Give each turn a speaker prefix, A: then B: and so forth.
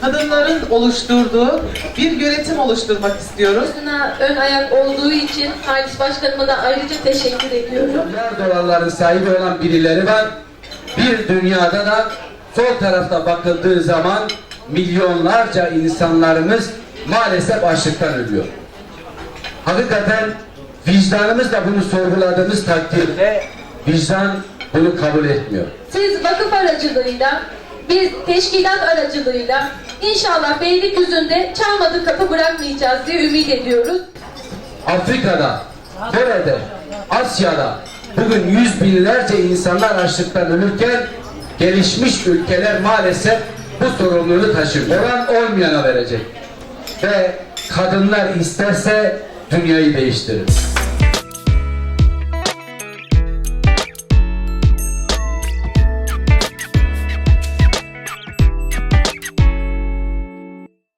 A: kadınların oluşturduğu bir yönetim oluşturmak istiyoruz.
B: Kadına ön ayak olduğu için Halis Başkanıma da ayrıca teşekkür ediyorum.
C: Milyar dolarların sahibi olan birileri var. Bir dünyada da sol tarafta bakıldığı zaman milyonlarca insanlarımız maalesef açlıktan ölüyor. Hakikaten vicdanımızla bunu sorguladığımız takdirde vicdan bunu kabul etmiyor.
B: Siz vakıf aracılığıyla, biz teşkilat aracılığıyla inşallah Beylikdüzü'nde çalmadık kapı bırakmayacağız diye ümit ediyoruz.
C: Afrika'da, Kore'de, Asya'da bugün yüz binlerce insanlar açlıktan ölürken gelişmiş ülkeler maalesef bu sorumluluğu taşımıyor. Oran olmayana verecek. Ve kadınlar isterse dünyayı değiştirir.